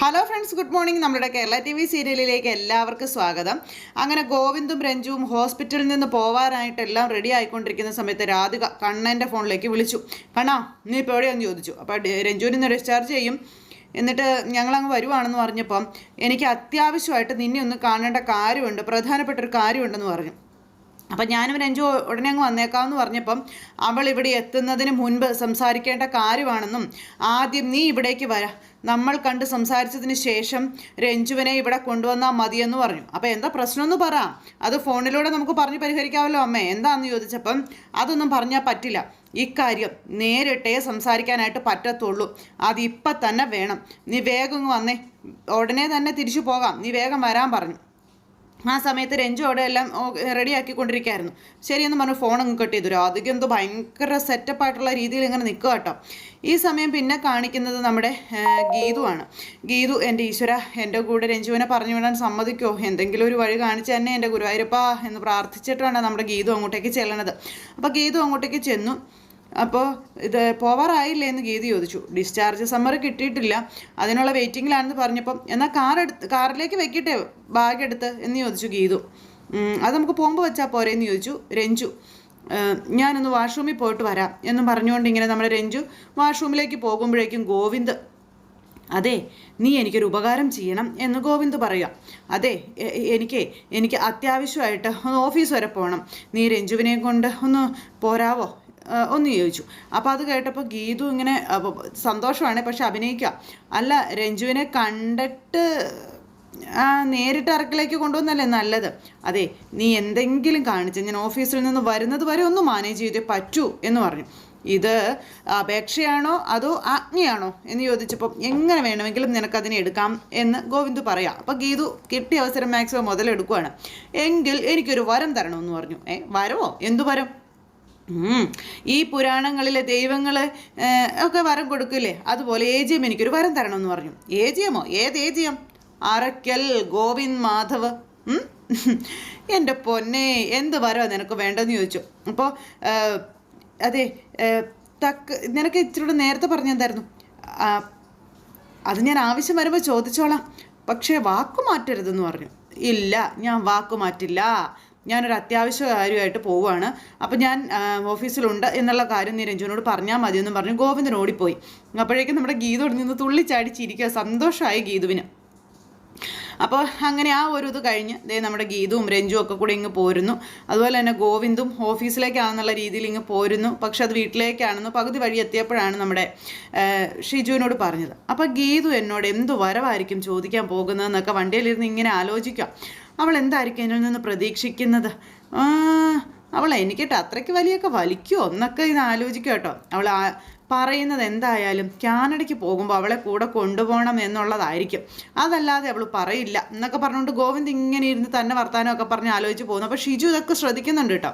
Hello friends good morning നമ്മുടെ Kerala T V സീരിയലിലേക്ക് എല്ലാവർക്കും സ്വാഗതം. അങ്ങനെ ഗോവിന്ദും രഞ്ജുവും ഹോസ്പിറ്റലിൽ നിന്ന് പോവാനായിട്ടെല്ലാം റെഡി ആയിക്കൊണ്ടിരിക്കുന്ന സമയത്ത് രാധിക കണ്ണന്റെ ഫോണിലേക്ക് വിളിച്ചു. കണ്ണാ നീ ഇപ്പോൾ എവിടെയാന്ന് ചോദിച്ചു? അപ്പോൾ രഞ്ജുവിനെ ഡിസ്ചാർജ് ചെയ്യും. എന്നിട്ട് ഞങ്ങളങ്ങ് വരുവാണെന്ന് പറഞ്ഞപ്പം എനിക്ക് അത്യാവശ്യമായിട്ട് നിന്നെ ഒന്ന് കാണേണ്ട കാര്യമുണ്ട് പ്രധാനപ്പെട്ട ഒരു കാര്യമുണ്ടെന്ന് പറഞ്ഞു. അപ്പം ഞാനും രഞ്ജു ഉടനെ അങ്ങ് വന്നേക്കാമെന്ന് പറഞ്ഞപ്പം അവൾ ഇവിടെ എത്തുന്നതിന് മുൻപ് സംസാരിക്കേണ്ട കാര്യമാണെന്നും ആദ്യം നീ ഇവിടേക്ക് വരാ. നമ്മൾ കണ്ട് സംസാരിച്ചതിന് ശേഷം രഞ്ജുവിനെ ഇവിടെ കൊണ്ടുവന്നാൽ മതിയെന്ന് പറഞ്ഞു. അപ്പോൾ എന്താ പ്രശ്നമെന്ന് പറ. അത് ഫോണിലൂടെ നമുക്ക് പറഞ്ഞ് പരിഹരിക്കാമല്ലോ അമ്മേ. എന്താണെന്ന് ചോദിച്ചപ്പം അതൊന്നും പറഞ്ഞാൽ പറ്റില്ല. ഇക്കാര്യം നേരിട്ടേ സംസാരിക്കാനായിട്ട് പറ്റത്തുള്ളൂ. അതിപ്പം തന്നെ വേണം. നീ വേഗം വന്നേ. ഉടനെ തന്നെ തിരിച്ചു പോകാം. നീ വേഗം വരാൻ പറഞ്ഞു. ആ സമയത്ത് രഞ്ജു അവിടെ എല്ലാം റെഡിയാക്കിക്കൊണ്ടിരിക്കുകയായിരുന്നു ശരിയെന്ന് പറഞ്ഞു ഫോൺ അങ്ങ് കട്ട് ചെയ്തു. അധികം എന്തോ ഭയങ്കര സെറ്റപ്പ് ആയിട്ടുള്ള രീതിയിൽ ഇങ്ങനെ നിൽക്കുക കേട്ടോ. ഈ സമയം പിന്നെ കാണിക്കുന്നത് നമ്മുടെ ഗീതു ആണ്. ഗീതു എന്റെ ഈശ്വര എന്റെ കൂടെ രഞ്ജുവിനെ പറഞ്ഞു വിടാൻ സമ്മതിക്കോ? എന്തെങ്കിലും ഒരു വഴി കാണിച്ച് തന്നെ എന്റെ ഗുരുവായൂരപ്പ എന്ന് പ്രാർത്ഥിച്ചിട്ടാണ് നമ്മുടെ ഗീതു അങ്ങോട്ടേക്ക് ചെല്ലണത്. അപ്പോൾ ഗീതു അങ്ങോട്ടേക്ക് ചെന്നു. അപ്പോൾ ഇത് പോവാറായില്ലേ എന്ന് ഗീതി ചോദിച്ചു. ഡിസ്ചാർജ് സമ്മർ കിട്ടിയിട്ടില്ല. അതിനുള്ള വെയിറ്റിങ്ങിലാണെന്ന് പറഞ്ഞപ്പോൾ എന്നാൽ കാർ എടുത്ത് കാറിലേക്ക് വെക്കട്ടെ ബാഗ് എടുത്ത് എന്ന് ചോദിച്ചു ഗീതു. അത് നമുക്ക് പോകുമ്പോൾ വെച്ചാൽ പോരെ എന്ന് ചോദിച്ചു രഞ്ജു. ഞാനൊന്ന് വാഷ്റൂമിൽ പോയിട്ട് വരാം എന്നും പറഞ്ഞുകൊണ്ട് ഇങ്ങനെ നമ്മുടെ രഞ്ജു വാഷ്റൂമിലേക്ക് പോകുമ്പോഴേക്കും ഗോവിന്ദ് അതെ നീ എനിക്കൊരു ഉപകാരം ചെയ്യണം എന്ന് ഗോവിന്ദ് പറയുക. അതെ എനിക്ക് എനിക്ക് അത്യാവശ്യമായിട്ട് ഒന്ന് ഓഫീസ് വരെ പോകണം. നീ രഞ്ജുവിനെ കൊണ്ട് ഒന്ന് പോരാവോ? ഒന്ന് ചോദിച്ചു. അപ്പോൾ അത് കേട്ടപ്പോൾ ഗീതു ഇങ്ങനെ സന്തോഷമാണ് പക്ഷെ അഭിനയിക്കുക അല്ല രഞ്ജുവിനെ കണ്ടിട്ട് നേരിട്ട് അറക്കിലേക്ക് കൊണ്ടുവന്നല്ലേ നല്ലത്? അതെ നീ എന്തെങ്കിലും കാണിച്ച് ഞാൻ ഓഫീസിൽ നിന്ന് വരുന്നത് വരെ ഒന്ന് മാനേജ് ചെയ്തേ പറ്റൂ എന്ന് പറഞ്ഞു. ഇത് അപേക്ഷയാണോ അതോ ആജ്ഞയാണോ എന്ന് ചോദിച്ചപ്പോൾ എങ്ങനെ വേണമെങ്കിലും നിനക്കതിനെ എടുക്കാം എന്ന് ഗോവിന്ദ് പറയാം. അപ്പോൾ ഗീതു കിട്ടിയ അവസരം മാക്സിമം മുതലെടുക്കുകയാണ് എങ്കിൽ എനിക്കൊരു വരം തരണമെന്ന് പറഞ്ഞു. ഏ വരമോ എന്തു വരം. ഈ പുരാണങ്ങളിലെ ദൈവങ്ങൾ ഒക്കെ വരം കൊടുക്കില്ലേ? അതുപോലെ എം എനിക്കൊരു വരം എന്ന് പറഞ്ഞു. എമ്മോ ഏത് എം അറക്കൽ ഗോവിന്ദ് മാധവ്. എന്റെ പൊന്നെ എന്ത് വരമാണ് നിനക്ക് വേണ്ടെന്ന് ചോദിച്ചു. അപ്പോൾ അതെ തക്ക് നിനക്ക് ഇച്ചിരി കൂടെ നേരത്തെ പറഞ്ഞു എന്തായിരുന്നു അത് ഞാൻ ആവശ്യം വരുമ്പോൾ ചോദിച്ചോളാം. പക്ഷേ വാക്കു മാറ്റരുതെന്ന് പറഞ്ഞു. ഇല്ല ഞാൻ വാക്കു മാറ്റില്ല. ഞാനൊരു അത്യാവശ്യ കാര്യമായിട്ട് പോവുകയാണ്. അപ്പം ഞാൻ ഓഫീസിലുണ്ട് എന്നുള്ള കാര്യം നീ രഞ്ജുവിനോട് പറഞ്ഞാൽ മതിയെന്ന് പറഞ്ഞു ഗോവിന്ദൻ ഓടിപ്പോയി. അപ്പോഴേക്കും നമ്മുടെ ഗീതു നിന്ന് തുള്ളിച്ചാടിച്ചിരിക്കുക സന്തോഷമായി ഗീതുവിന്. അപ്പോൾ അങ്ങനെ ആ ഒരു ഇത് കഴിഞ്ഞ് ദേ നമ്മുടെ ഗീതുവും രഞ്ജുവും ഒക്കെ കൂടി ഇങ്ങ് പോരുന്നു. അതുപോലെ തന്നെ ഗോവിന്ദും ഓഫീസിലേക്കാണെന്നുള്ള രീതിയിൽ ഇങ്ങ് പോരുന്നു. പക്ഷെ അത് വീട്ടിലേക്കാണെന്ന് പകുതി വഴി എത്തിയപ്പോഴാണ് നമ്മുടെ ഷിജുവിനോട് പറഞ്ഞത്. അപ്പോൾ ഗീതു എന്നോട് എന്ത് വരവായിരിക്കും ചോദിക്കാൻ പോകുന്നതെന്നൊക്കെ വണ്ടിയിലിരുന്ന് ഇങ്ങനെ ആലോചിക്കാം അവൾ എന്തായിരിക്കും എന്നിൽ നിന്ന് പ്രതീക്ഷിക്കുന്നത്? അവൾ എനിക്കിട്ട് അത്രയ്ക്ക് വലിയൊക്കെ വലിക്കുമോ എന്നൊക്കെ ഇത് ആലോചിക്കുക കേട്ടോ. അവൾ പറയുന്നത് എന്തായാലും കാനഡയ്ക്ക് പോകുമ്പോൾ അവളെ കൂടെ കൊണ്ടുപോകണം എന്നുള്ളതായിരിക്കും. അതല്ലാതെ അവൾ പറയില്ല. എന്നൊക്കെ പറഞ്ഞുകൊണ്ട് ഗോവിന്ദ് ഇങ്ങനെ ഇരുന്ന് തന്നെ വർത്താനമൊക്കെ പറഞ്ഞ് ആലോചിച്ച് പോകുന്നു. അപ്പോൾ ഷിജു ഇതൊക്കെ ശ്രദ്ധിക്കുന്നുണ്ട് കേട്ടോ.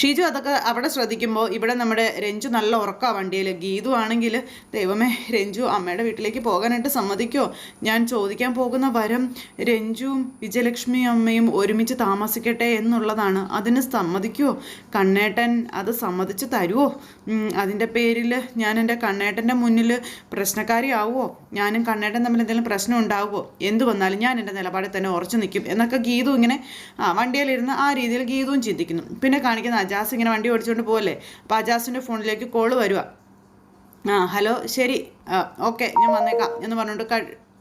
ഷിജു അതൊക്കെ അവിടെ ശ്രദ്ധിക്കുമ്പോൾ ഇവിടെ നമ്മുടെ രഞ്ജു നല്ല ഉറക്കാ വണ്ടിയിൽ ഗീതു ആണെങ്കിൽ ദൈവമേ രഞ്ജു അമ്മയുടെ വീട്ടിലേക്ക് പോകാനായിട്ട് സമ്മതിക്കുമോ ഞാൻ ചോദിക്കാൻ പോകുന്ന വരം രഞ്ജുവും വിജയലക്ഷ്മി അമ്മയും ഒരുമിച്ച് താമസിക്കട്ടെ എന്നുള്ളതാണ്. അതിന് സമ്മതിക്കുമോ കണ്ണേട്ടൻ അത് സമ്മതിച്ച് തരുമോ അതിന്റെ പേരിൽ ഞാൻ എന്റെ കണ്ണേട്ടന്റെ മുന്നിൽ പ്രശ്നക്കാരിയാവുമോ ഞാനും കണ്ണേട്ടൻ തമ്മിൽ എന്തെങ്കിലും പ്രശ്നം ഉണ്ടാവുമോ എന്ത് വന്നാലും ഞാൻ എന്റെ നിലപാടിൽ തന്നെ ഉറച്ചു നിൽക്കും. എന്നൊക്കെ ഗീതു ഇങ്ങനെ വണ്ടിയിലിരുന്ന് ആ രീതിയിൽ ഗീതുവും ചിന്തിക്കുന്നു. പിന്നെ കാണിക്കുന്ന അജാസ് ഇങ്ങനെ വണ്ടി ഓടിച്ചുകൊണ്ട് പോകല്ലേ അപ്പോൾ അജാസിന്റെ ഫോണിലേക്ക് കോൾ വരുക ആ ഹലോ ശരി. ഓക്കെ ഞാൻ വന്നേക്കാം എന്ന് പറഞ്ഞുകൊണ്ട്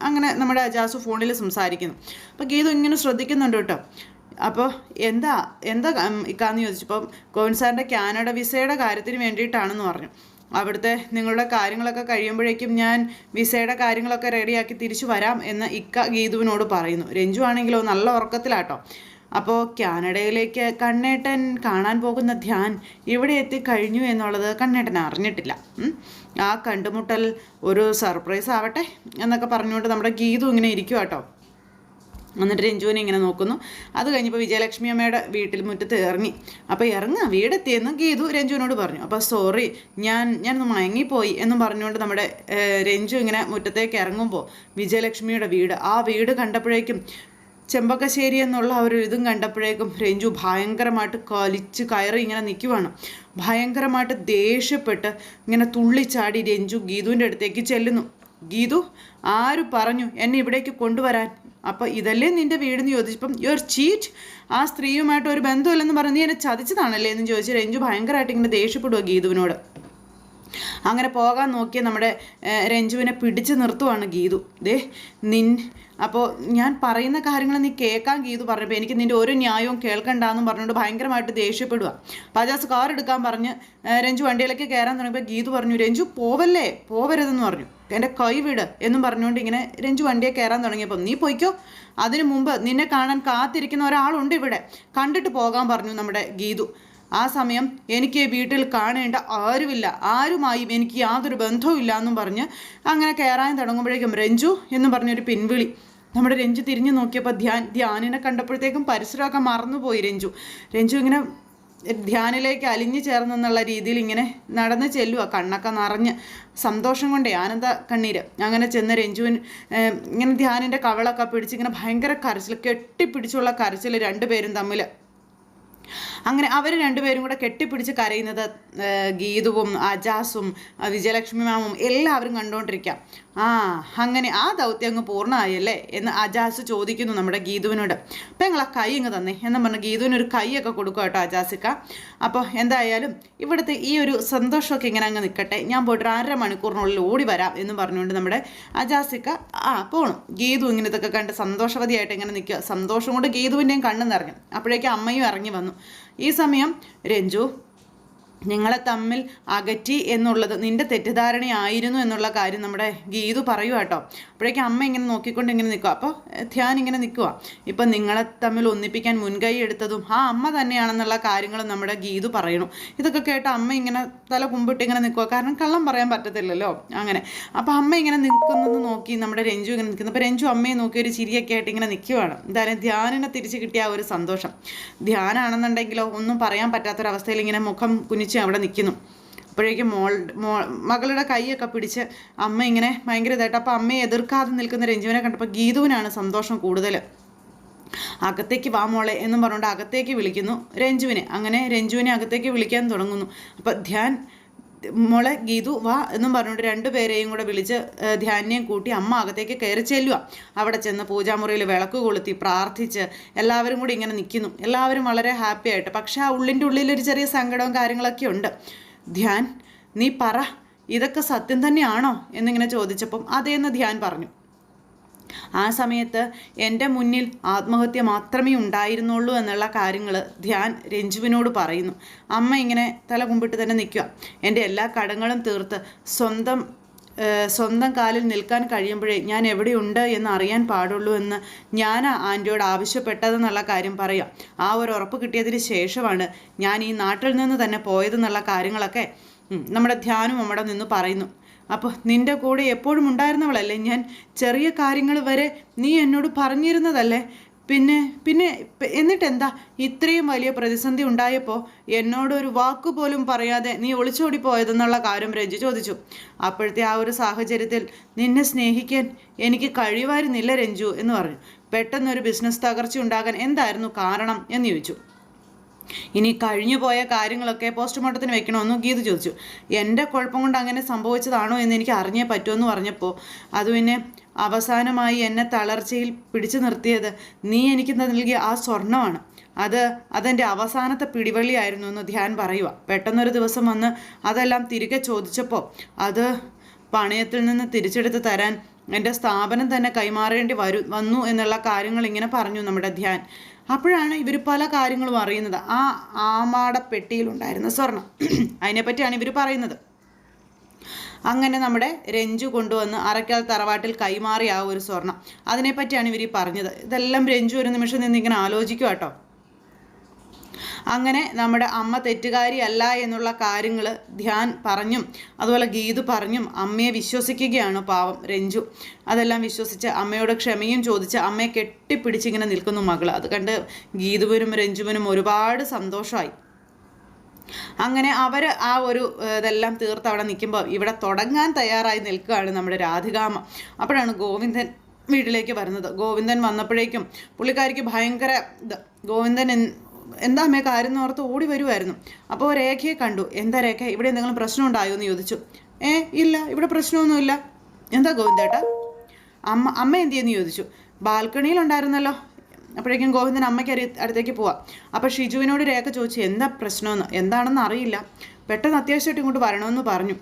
അങ്ങനെ നമ്മുടെ അജാസ് ഫോണിൽ സംസാരിക്കുന്നു. അപ്പോൾ ഗീതു ഇങ്ങനെ ശ്രദ്ധിക്കുന്നുണ്ട് കേട്ടോ. അപ്പോൾ എന്താ എന്താ ഇക്കാന്ന് ചോദിച്ചപ്പം ഗോവിന്ദ് സാറിന്റെ കാനഡ വിസയുടെ കാര്യത്തിന് വേണ്ടിയിട്ടാണെന്ന് പറഞ്ഞു. അവിടുത്തെ നിങ്ങളുടെ കാര്യങ്ങളൊക്കെ കഴിയുമ്പോഴേക്കും ഞാൻ വിസയുടെ കാര്യങ്ങളൊക്കെ റെഡിയാക്കി തിരിച്ചു വരാം എന്ന് ഇക്ക ഗീതുവിനോട് പറയുന്നു. രഞ്ജു ആണെങ്കിലോ നല്ല ഉറക്കത്തിലാട്ടോ. അപ്പോൾ കാനഡയിലേക്ക് കണ്ണേട്ടൻ കാണാൻ പോകുന്ന ധ്യാൻ ഇവിടെ എത്തിക്കഴിഞ്ഞു എന്നുള്ളത് കണ്ണേട്ടൻ അറിഞ്ഞിട്ടില്ല. ആ കണ്ടുമുട്ടൽ ഒരു സർപ്രൈസ് ആവട്ടെ എന്നൊക്കെ പറഞ്ഞുകൊണ്ട് നമ്മുടെ ഗീതു ഇങ്ങനെ ഇരിക്കും കേട്ടോ എന്നിട്ട് രഞ്ജുവിനെ ഇങ്ങനെ നോക്കുന്നു. അത് കഴിഞ്ഞപ്പോൾ വിജയലക്ഷ്മി അമ്മയുടെ വീട്ടിൽ മുറ്റത്ത് ഇറങ്ങി. അപ്പോൾ ഇറങ്ങുക വീടെത്തിയെന്ന് ഗീതു രഞ്ജുവിനോട് പറഞ്ഞു. അപ്പോൾ സോറി ഞാൻ ഞാനൊന്ന് മയങ്ങിപ്പോയി എന്നും പറഞ്ഞുകൊണ്ട് നമ്മുടെ രഞ്ജു ഇങ്ങനെ മുറ്റത്തേക്ക് ഇറങ്ങുമ്പോൾ വിജയലക്ഷ്മിയുടെ വീട് ആ വീട് കണ്ടപ്പോഴേക്കും ചെമ്പക്കശ്ശേരി എന്നുള്ള ഒരു ഇതും കണ്ടപ്പോഴേക്കും രഞ്ജു ഭയങ്കരമായിട്ട് കലിച്ച് കയറി ഇങ്ങനെ നിൽക്കുവാണ് ഭയങ്കരമായിട്ട് ദേഷ്യപ്പെട്ട് ഇങ്ങനെ തുള്ളിച്ചാടി രഞ്ജു ഗീതുവിന്റെ അടുത്തേക്ക് ചെല്ലുന്നു. ഗീതു ആര് പറഞ്ഞു എന്നെ ഇവിടേക്ക് കൊണ്ടുവരാൻ? അപ്പോൾ ഇതല്ലേ നിന്റെ വീടെന്ന് ചോദിച്ചപ്പം യുവർ ചീറ്റ് ആ സ്ത്രീയുമായിട്ട് ഒരു ബന്ധമില്ലെന്ന് പറഞ്ഞ് നീ എന്നെ ചതിച്ചതാണല്ലേ? എന്ന് ചോദിച്ച് രഞ്ജു ഭയങ്കരമായിട്ട് ഇങ്ങനെ ദേഷ്യപ്പെടുക ഗീതുവിനോട്. അങ്ങനെ പോകാൻ നോക്കിയ നമ്മുടെ രഞ്ജുവിനെ പിടിച്ചു നിർത്തുവാണ് ഗീതു. ദേ നിൻ അപ്പോൾ ഞാൻ പറയുന്ന കാര്യങ്ങൾ നീ കേൾക്കാൻ ഗീതു പറഞ്ഞപ്പോൾ എനിക്ക് നിന്റെ ഒരു ന്യായവും കേൾക്കണ്ടെന്നും പറഞ്ഞുകൊണ്ട് ഭയങ്കരമായിട്ട് ദേഷ്യപ്പെടുക പജാസ് കാർ എടുക്കാൻ പറഞ്ഞ് രഞ്ജു വണ്ടിയിലേക്ക് കയറാൻ തുടങ്ങിയപ്പോൾ ഗീതു പറഞ്ഞു രഞ്ജു പോവല്ലേ? പോവരുതെന്ന് പറഞ്ഞു. എന്റെ കൈ വിട് എന്നും പറഞ്ഞുകൊണ്ട് ഇങ്ങനെ രഞ്ജു വണ്ടിയെ കയറാൻ തുടങ്ങിയപ്പോൾ നീ പോയിക്കോ. അതിനു മുമ്പ് നിന്നെ കാണാൻ കാത്തിരിക്കുന്ന ഒരാളുണ്ട് ഇവിടെ. കണ്ടിട്ട് പോകാൻ പറഞ്ഞു നമ്മുടെ ഗീതു. ആ സമയം എനിക്ക് വീട്ടിൽ കാണേണ്ട ആരുമില്ല. ആരുമായും എനിക്ക് യാതൊരു ബന്ധവും ഇല്ല എന്നും പറഞ്ഞ് അങ്ങനെ കയറാൻ തുടങ്ങുമ്പോഴേക്കും രഞ്ജു എന്നും പറഞ്ഞൊരു പിൻവിളി. നമ്മുടെ രഞ്ജു തിരിഞ്ഞു നോക്കിയപ്പോൾ ധ്യാൻ ധ്യാനിനെ കണ്ടപ്പോഴത്തേക്കും പരിസരമൊക്കെ മറന്നുപോയി രഞ്ജു. രഞ്ജു ഇങ്ങനെ ധ്യാനിലേക്ക് അലിഞ്ഞു ചേർന്നെന്നുള്ള രീതിയിൽ ഇങ്ങനെ നടന്ന് ചെല്ലുക കണ്ണൊക്കെ നിറഞ്ഞ്. സന്തോഷം കൊണ്ടേ ആനന്ദ കണ്ണീര്. അങ്ങനെ ചെന്ന് രഞ്ജുവിൻ ഇങ്ങനെ ധ്യാനിന്റെ കവളൊക്കെ പിടിച്ച് ഇങ്ങനെ ഭയങ്കര കരച്ചിൽ കെട്ടിപ്പിടിച്ചുള്ള കരച്ചിൽ രണ്ടുപേരും തമ്മിൽ അങ്ങനെ അവർ രണ്ടുപേരും കൂടെ കെട്ടിപ്പിടിച്ച് കരയുന്നത് ഗീതുവും അജാസും വിജയലക്ഷ്മി മാമും എല്ലാവരും കണ്ടുകൊണ്ടിരിക്കാം. ആ അങ്ങനെ ആ ദൗത്യം അങ്ങ് പൂർണമായല്ലേ എന്ന് അജാസ് ചോദിക്കുന്നു നമ്മുടെ ഗീതുവിനോട്. അപ്പം ഞങ്ങൾ ആ കൈ അങ്ങ് തന്നേ എന്നും പറഞ്ഞ് ഗീതുവിന് ഒരു കൈയൊക്കെ കൊടുക്കുക കേട്ടോ അജാസിക്ക. അപ്പോൾ എന്തായാലും ഇവിടുത്തെ ഈ ഒരു സന്തോഷമൊക്കെ ഇങ്ങനെ അങ്ങ് നിൽക്കട്ടെ ഞാൻ പോയിട്ട് അര മണിക്കൂറിനുള്ളിൽ ഓടി വരാം എന്ന് പറഞ്ഞുകൊണ്ട് നമ്മുടെ അജാസിക്ക ആ പോണു. ഗീതു ഇങ്ങനെ ഇതൊക്കെ കണ്ട് സന്തോഷവതിയായിട്ട് ഇങ്ങനെ നിൽക്കുക. സന്തോഷം കൊണ്ട് ഗീതുവിന്റെയും കണ്ണു നിറഞ്ഞു. അപ്പോഴേക്കും അമ്മയും ഇറങ്ങി വന്നു. ഈ സമയം രഞ്ജു നിങ്ങളെ തമ്മിൽ അകറ്റി എന്നുള്ളത് നിന്റെ തെറ്റിദ്ധാരണയായിരുന്നു എന്നുള്ള കാര്യം നമ്മുടെ ഗീതു പറയുക കേട്ടോ. അപ്പോഴേക്കും അമ്മ ഇങ്ങനെ നോക്കിക്കൊണ്ട് ഇങ്ങനെ നിൽക്കുക അപ്പോൾ ധ്യാൻ ഇങ്ങനെ നിൽക്കുക ഇപ്പം നിങ്ങളെ തമ്മിൽ ഒന്നിപ്പിക്കാൻ മുൻകൈ എടുത്തതും ആ അമ്മ തന്നെയാണെന്നുള്ള കാര്യങ്ങളും നമ്മുടെ ഗീതു പറയണു. ഇതൊക്കെ കേട്ട അമ്മ ഇങ്ങനെ തല കുമ്പിട്ട് ഇങ്ങനെ നിൽക്കുക കാരണം കള്ളം പറയാൻ പറ്റത്തില്ലല്ലോ അങ്ങനെ. അപ്പോൾ അമ്മ ഇങ്ങനെ നിൽക്കുന്നത് നോക്കി നമ്മുടെ രഞ്ജു ഇങ്ങനെ നിൽക്കുന്നു. അപ്പോൾ രഞ്ജു അമ്മയെ നോക്കി ഒരു ചിരിയൊക്കെ ആയിട്ട് ഇങ്ങനെ നിൽക്കുകയാണ് എന്തായാലും ധ്യാനിനെ തിരിച്ച് കിട്ടിയ ആ ഒരു സന്തോഷം. ധ്യാനാണെന്നുണ്ടെങ്കിലോ ഒന്നും പറയാൻ പറ്റാത്തൊരവസ്ഥയിൽ ഇങ്ങനെ മുഖം കുനിച്ച് അവിടെ നിൽക്കുന്നു അപ്പോഴേക്കും മോൾ മോ മകളുടെ കൈയൊക്കെ പിടിച്ച് അമ്മ ഇങ്ങനെ ഭയങ്കര ഇതായിട്ട് അപ്പോൾ അമ്മയെ എതിർക്കാതെ നിൽക്കുന്ന രഞ്ജുവിനെ കണ്ടപ്പോൾ ഗീതുവിനാണ് സന്തോഷം കൂടുതൽ അകത്തേക്ക് വാ മോളെ എന്നും പറഞ്ഞുകൊണ്ട് അകത്തേക്ക് വിളിക്കുന്നു രഞ്ജുവിനെ. അങ്ങനെ രഞ്ജുവിനെ അകത്തേക്ക് വിളിക്കാൻ തുടങ്ങുന്നു. അപ്പോൾ ധ്യാൻ മോളെ ഗീതു വാ എന്നും പറഞ്ഞുകൊണ്ട് രണ്ടുപേരെയും കൂടെ വിളിച്ച് ഏഹ്, കൂട്ടി അമ്മ അകത്തേക്ക് കയറി ചെല്ലുക അവിടെ ചെന്ന് പൂജാമുറിയിൽ വിളക്ക് കൊളുത്തി പ്രാർത്ഥിച്ച് എല്ലാവരും കൂടി ഇങ്ങനെ നിൽക്കുന്നു. എല്ലാവരും വളരെ ഹാപ്പി ആയിട്ട്. പക്ഷെ ആ ഉള്ളിന്റെ ഉള്ളിൽ ഒരു ചെറിയ സങ്കടവും കാര്യങ്ങളൊക്കെ ഉണ്ട്. ധ്യാൻ നീ പറ ഇതൊക്കെ സത്യം തന്നെയാണോ എന്നിങ്ങനെ ചോദിച്ചപ്പം അതേന്ന് ധ്യാൻ പറഞ്ഞു. ആ സമയത്ത് എന്റെ മുന്നിൽ ആത്മഹത്യ മാത്രമേ ഉണ്ടായിരുന്നുള്ളൂ എന്നുള്ള കാര്യങ്ങൾ ധ്യാൻ രഞ്ജുവിനോട് പറയുന്നു. അമ്മ ഇങ്ങനെ തല കുമ്പിട്ട് തന്നെ നിൽക്കുക. എന്റെ എല്ലാ കടങ്ങളും തീർത്ത് സ്വന്തം സ്വന്തം കാലിൽ നിൽക്കാൻ കഴിയുമ്പോഴേ ഞാൻ എവിടെയുണ്ട് എന്ന് അറിയാൻ പാടുള്ളൂ എന്ന് ഞാൻ ആന്റിയോട് ആവശ്യപ്പെട്ടതെന്നുള്ള കാര്യം പറയാം. ആ ഒരു ഉറപ്പ് കിട്ടിയതിന് ശേഷമാണ് ഞാൻ ഈ നാട്ടിൽ നിന്ന് തന്നെ പോയതെന്നുള്ള കാര്യങ്ങളൊക്കെ നമ്മുടെ ധ്യാനം നമ്മുടെ നിന്ന് പറയുന്നു. അപ്പോൾ നിന്റെ കൂടെ എപ്പോഴും ഉണ്ടായിരുന്നവളല്ലേ? ഞാൻ ചെറിയ കാര്യങ്ങൾ വരെ നീ എന്നോട് പറഞ്ഞിരുന്നതല്ലേ? പിന്നെ പിന്നെ എന്നിട്ട് എന്താ ഇത്രയും വലിയ പ്രതിസന്ധി ഉണ്ടായപ്പോൾ എന്നോടൊരു വാക്ക് പോലും പറയാതെ നീ ഒളിച്ചോടി പോയതെന്നുള്ള കാര്യം രഞ്ജി ചോദിച്ചു. അപ്പോഴത്തെ ആ ഒരു സാഹചര്യത്തിൽ നിന്നെ സ്നേഹിക്കാൻ എനിക്ക് കഴിവായിരുന്നില്ല രഞ്ജു എന്ന് പറഞ്ഞു. പെട്ടെന്നൊരു ബിസിനസ് തകർച്ച ഉണ്ടാകാൻ എന്തായിരുന്നു കാരണം എന്ന് ചോദിച്ചു. ഇനി കഴിഞ്ഞു പോയ കാര്യങ്ങളൊക്കെ പോസ്റ്റ്മോർട്ടത്തിന് വെക്കണമെന്ന് ഗീതു ചോദിച്ചു. എന്റെ കുഴപ്പം കൊണ്ട് അങ്ങനെ സംഭവിച്ചതാണോ എന്ന് എനിക്ക് അറിഞ്ഞേ പറ്റുമെന്ന് പറഞ്ഞപ്പോൾ അത് പിന്നെ അവസാനമായി എന്നെ തളർച്ചയിൽ പിടിച്ചു നിർത്തിയത് നീ എനിക്ക് നൽകിയ ആ സ്വർണമാണ് അത് അതെന്റെ അവസാനത്തെ പിടിവള്ളിയായിരുന്നു എന്ന് ധ്യാൻ പറയുക. പെട്ടെന്നൊരു ദിവസം വന്ന് അതെല്ലാം തിരികെ ചോദിച്ചപ്പോൾ അത് പണയത്തിൽ നിന്ന് തിരിച്ചെടുത്ത് തരാൻ എന്റെ സ്ഥാപനം തന്നെ കൈമാറേണ്ടി വരു വന്നു എന്നുള്ള കാര്യങ്ങൾ ഇങ്ങനെ പറഞ്ഞു നമ്മുടെ ധ്യാൻ. അപ്പോഴാണ് ഇവർ പല കാര്യങ്ങളും അറിയുന്നത്. ആ ആമാട പെട്ടിയിലുണ്ടായിരുന്ന സ്വർണം. അതിനെപ്പറ്റിയാണ് ഇവർ പറയുന്നത്. അങ്ങനെ നമ്മുടെ രഞ്ജു കൊണ്ടുവന്ന് അറയ്ക്കാൽ തറവാട്ടിൽ കൈമാറിയ ആ ഒരു സ്വർണം. അതിനെപ്പറ്റിയാണ് ഇവർ ഈ പറഞ്ഞത്. ഇതെല്ലാം രഞ്ജു ഒരു നിമിഷം നിന്ന് ഇങ്ങനെ ആലോചിക്കുക കേട്ടോ അങ്ങനെ നമ്മുടെ അമ്മ തെറ്റുകാരി അല്ല എന്നുള്ള കാര്യങ്ങൾ ധ്യാൻ പറഞ്ഞും അതുപോലെ ഗീതു പറഞ്ഞും അമ്മയെ വിശ്വസിക്കുകയാണ് പാവം രഞ്ജു. അതെല്ലാം വിശ്വസിച്ച് അമ്മയോട് ക്ഷമയും ചോദിച്ച് അമ്മയെ കെട്ടിപ്പിടിച്ചിങ്ങനെ നിൽക്കുന്നു മകൾ അത് കണ്ട് ഗീതുവിനും രഞ്ജുവിനും ഒരുപാട് സന്തോഷമായി അങ്ങനെ അവർ ആ ഒരു ഇതെല്ലാം തീർത്ത് അവിടെ നിൽക്കുമ്പോൾ ഇവിടെ തുടങ്ങാൻ തയ്യാറായി നിൽക്കുകയാണ് നമ്മുടെ രാധികാമ അപ്പോഴാണ് ഗോവിന്ദൻ വീട്ടിലേക്ക് വരുന്നത്. ഗോവിന്ദൻ വന്നപ്പോഴേക്കും പുള്ളിക്കാരിക്ക് ഭയങ്കര ഗോവിന്ദൻ എന്താ അമ്മേ കാര്യം ഓർത്ത് ഓടി വരുമായിരുന്നു അപ്പോൾ രേഖയെ കണ്ടു. എന്താ രേഖ? ഇവിടെ എന്തെങ്കിലും പ്രശ്നം ഉണ്ടായോ എന്ന് ചോദിച്ചു. ഏ ഇല്ല ഇവിടെ പ്രശ്നമൊന്നുമില്ല. എന്താ ഗോവിന്ദേട്ട? അമ്മ അമ്മ എന്ത് ചെയ്യുന്നു ചോദിച്ചു. ബാൽക്കണിയിലുണ്ടായിരുന്നല്ലോ അപ്പോഴേക്കും ഗോവിന്ദൻ അമ്മയ്ക്ക് അരി അടുത്തേക്ക് പോവാം. അപ്പോൾ ഷിജുവിനോട് രേഖ ചോദിച്ചു എന്താ പ്രശ്നമെന്ന്? എന്താണെന്ന് അറിയില്ല. പെട്ടെന്ന് അത്യാവശ്യമായിട്ട് ഇങ്ങോട്ട് വരണമെന്ന് പറഞ്ഞു.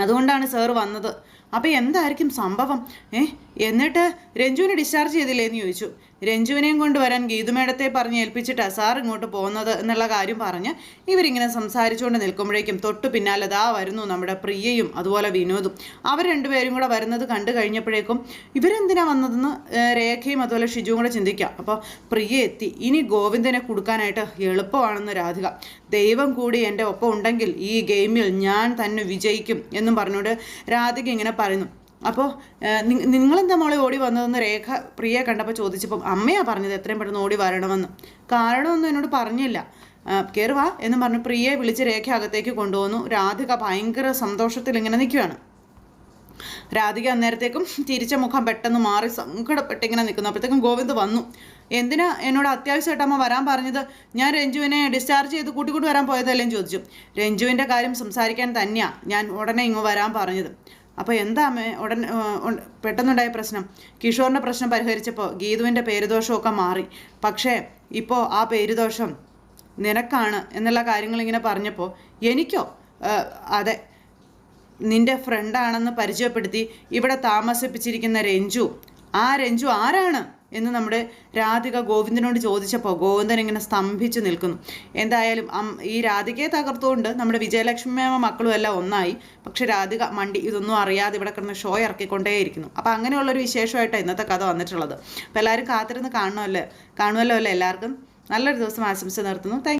അതുകൊണ്ടാണ് സാർ വന്നത്. അപ്പോൾ എന്തായിരിക്കും സംഭവം? ഏ എന്നിട്ട് രഞ്ജുവിനെ ഡിസ്ചാർജ് ചെയ്തില്ലേ എന്ന് ചോദിച്ചു. രഞ്ജുവിനെയും കൊണ്ടുവരാൻ ഗീതുമേടത്തെ പറഞ്ഞ് ഏൽപ്പിച്ചിട്ടാണ് സാർ ഇങ്ങോട്ട് പോകുന്നത് എന്നുള്ള കാര്യം പറഞ്ഞ് ഇവരിങ്ങനെ സംസാരിച്ചുകൊണ്ട് നിൽക്കുമ്പോഴേക്കും തൊട്ടു പിന്നാലെ ദാ വരുന്നു നമ്മുടെ പ്രിയയും അതുപോലെ വിനോദും. അവർ രണ്ടുപേരും കൂടെ വരുന്നത് കണ്ടു കഴിഞ്ഞപ്പോഴേക്കും ഇവരെന്തിനാ വന്നതെന്ന് രേഖയും അതുപോലെ ഷിജുവും കൂടെ ചിന്തിക്കാം. അപ്പോൾ പ്രിയ എത്തി. ഇനി ഗോവിന്ദനെ കൊടുക്കാനായിട്ട് എളുപ്പമാണെന്ന് രാധിക. ദൈവം കൂടി എന്റെ ഒപ്പം ഉണ്ടെങ്കിൽ ഈ ഗെയിമിൽ ഞാൻ തന്നെ വിജയിക്കും എന്നും പറഞ്ഞുകൊണ്ട് രാധിക ഇങ്ങനെ പറയുന്നു. അപ്പോൾ നിങ്ങളെന്താ മോളെ ഓടി വന്നതെന്ന് രേഖ പ്രിയ കണ്ടപ്പോൾ ചോദിച്ചപ്പോൾ അമ്മയാണ് പറഞ്ഞത് എത്രയും പെട്ടെന്ന് ഓടി വരണമെന്ന്. കാരണമൊന്നും എന്നോട് പറഞ്ഞില്ല. കയറി വാ എന്ന് പറഞ്ഞ് പ്രിയയെ വിളിച്ച് രേഖ അകത്തേക്ക് കൊണ്ടുവന്നു. രാധിക ഭയങ്കര സന്തോഷത്തിൽ ഇങ്ങനെ നിൽക്കുകയാണ് രാധിക അന്നേരത്തേക്കും തിരിച്ച മുഖം പെട്ടെന്ന് മാറി സങ്കടപ്പെട്ട് ഇങ്ങനെ നിൽക്കുന്നു. അപ്പോഴത്തേക്കും ഗോവിന്ദ് വന്നു. എന്തിനാ എന്നോട് അത്യാവശ്യമായിട്ട് അമ്മ വരാൻ പറഞ്ഞത്? ഞാൻ രഞ്ജുവിനെ ഡിസ്ചാർജ് ചെയ്ത് കൂട്ടിക്കൂട്ടി വരാൻ പോയതല്ലേ? ചോദിച്ചു. രഞ്ജുവിന്റെ കാര്യം സംസാരിക്കാൻ തന്നെയാണ് ഞാൻ ഉടനെ ഇങ്ങ് വരാൻ പറഞ്ഞത്. അപ്പോൾ എന്താ ഉടൻ പെട്ടെന്നുണ്ടായ പ്രശ്നം. കിഷോറിന്റെ പ്രശ്നം പരിഹരിച്ചപ്പോൾ ഗീതുവിന്റെ പേരുദോഷമൊക്കെ മാറി. പക്ഷേ ഇപ്പോൾ ആ പേരുദോഷം നിനക്കാണ് എന്നുള്ള കാര്യങ്ങൾ ഇങ്ങനെ പറഞ്ഞപ്പോൾ എനിക്കോ അതെ. നിന്റെ ഫ്രണ്ടാണെന്ന് പരിചയപ്പെടുത്തി ഇവിടെ താമസിപ്പിച്ചിരിക്കുന്ന രഞ്ജു. ആ രഞ്ജു ആരാണ്? എന്ന് നമ്മുടെ രാധിക ഗോവിന്ദനോട് ചോദിച്ചപ്പോൾ ഗോവിന്ദൻ ഇങ്ങനെ സ്തംഭിച്ച് നിൽക്കുന്നു. എന്തായാലും ഈ രാധികയെ തകർത്തുകൊണ്ട് നമ്മുടെ വിജയലക്ഷ്മി മക്കളും എല്ലാം ഒന്നായി. പക്ഷെ രാധിക മണ്ടി ഇതൊന്നും അറിയാതെ ഇവിടെ കിടന്ന് ഷോ ഇറക്കിക്കൊണ്ടേയിരിക്കുന്നു. അപ്പോൾ അങ്ങനെയുള്ളൊരു വിശേഷമായിട്ടാണ് ഇന്നത്തെ കഥ വന്നിട്ടുള്ളത്. അപ്പോൾ എല്ലാവരും കാത്തിരുന്ന് കാണുമല്ലോ കാണുമല്ലോ അല്ലേ എല്ലാവർക്കും? നല്ലൊരു ദിവസം ആശംസ നിർത്തുന്നു. താങ്ക്